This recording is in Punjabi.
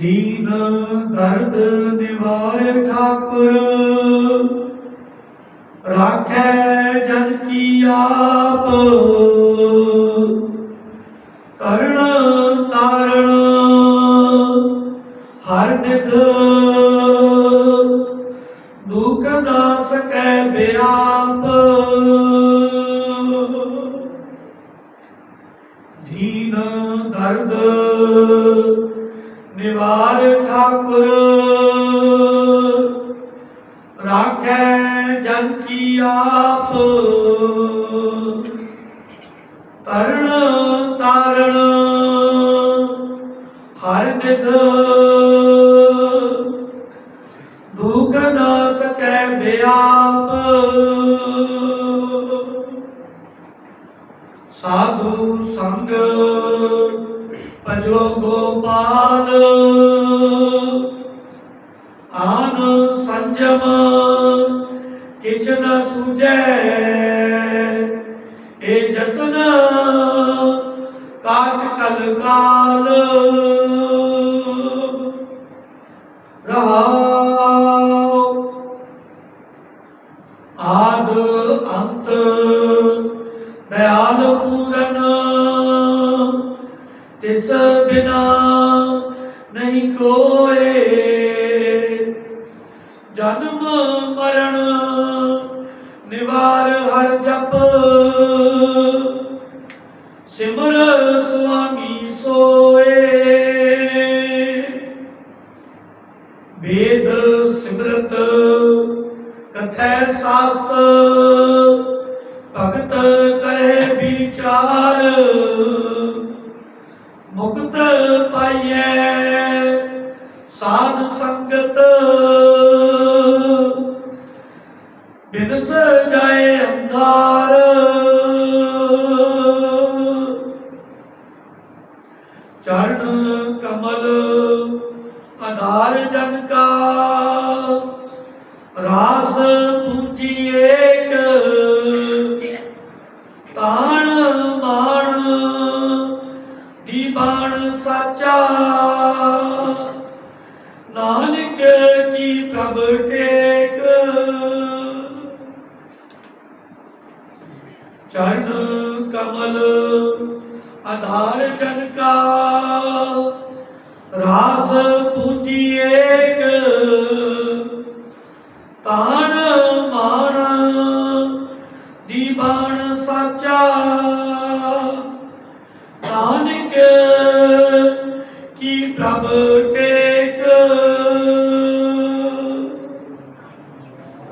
ਦੀਨ ਦਰਦ ਨਿਵਾਰ ਠਾਕੁਰ। ਰਾਖੈ ਜਨ ਕੀ ਆਪ। ਕਰਣ ਤਾਰਣ ਹਰ ਨਿਧ ਦੁਖ ਨਾ ਸਕੈ ਬਿਆਪ। ਦੀਨ ਦਰਦ ਨਿਵਾਰ ਠਾਕੁਰ। ਰਾਖੈ ਜਨ ਕੀ ਆਪ। ਤਰਨ ਤਾਰਣ ਹਰ ਨਿਧ। ਦੁਖ ਨਾ ਸਕੈ ਬਿਆਪ। ਸਾਧੂ ਸੰਗ ਭਜੋ ਗੋਪਾਲ। ਆਨ ਸੰਜਮ, ਕਿਛ ਨ ਸੁਝੈ। ਏ ਜਤਨ ਕਾਟ ਕਲ ਕਾਲ। ਰਹਾਉ ਆਦ ਅੰਤ ਦਇਆਲ ਤਿਸ ਬਿਨਾ ਨਹੀਂ ਕੋਏ। ਜਨਮ, ਮਰਨ, ਨਿਵਾਰ ਹਰ ਜਪ। ਸਿਮਰ ਸੁਆਮੀ ਸੋਏ। ਵੇਦ ਸਿਮਰਤ, ਕਥੈ ਸਾਸਤ, ਭਗਤ ਮੁਕਤ ਪਾਈਐ। ਸਾਧ ਸੰਗਤ ਬਿਨਸ ਜਾਏ ਅੰਧਾਰ। ਪ੍ਰਭ ਟੇਕ। ਚਰਨ ਕਮਲ ਆਧਾਰ ਜਨ ਕਾ ਰਾਸ ਪੂਜੀ ਏਕ। ਤਾਣ ਮਾਣ ਦੀਬਾਨ ਸਾਚਾ। ਨਾਨਕ ਕੀ ਪ੍ਰਭ